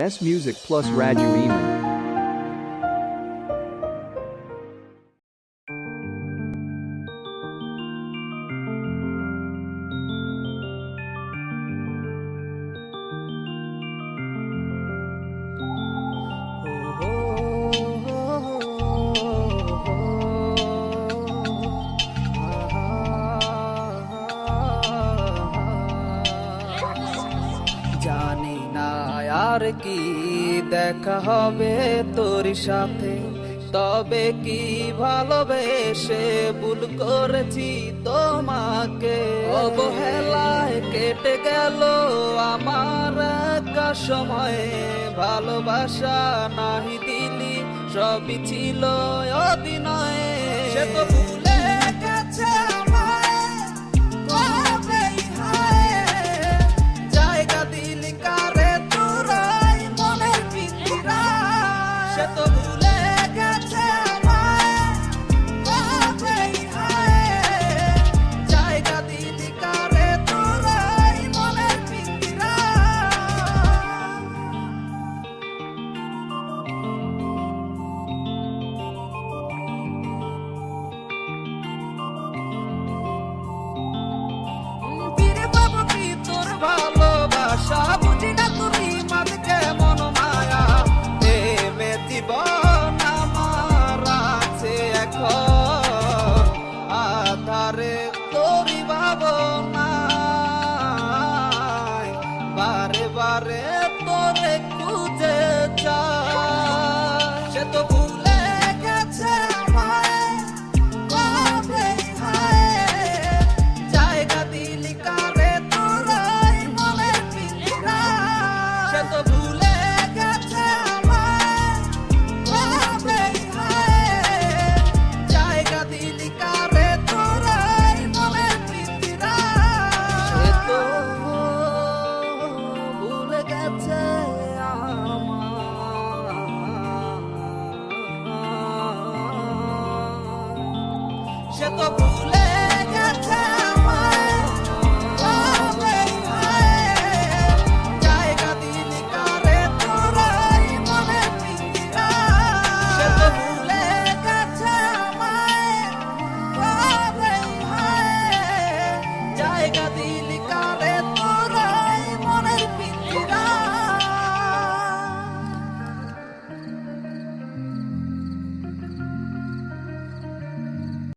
S Music plus Raju. জানি না আর কি, দেখা হবে তোর সাথে। তবে কি ভালোবেসে ভুল করেছি তোমাকে? অবহেলায় কেটে গেল আমার একা সময়ে। ভালোবাসা নাহি দিলি, সবই ছিল অভিনয়ে। সে তো ভুলে গেছে বারে বারে তোরে খুঁজে যায় সে তো ভুলে গেছে জায়গা দিলি কারে তোরাই মনে সে তো Cheto Pum.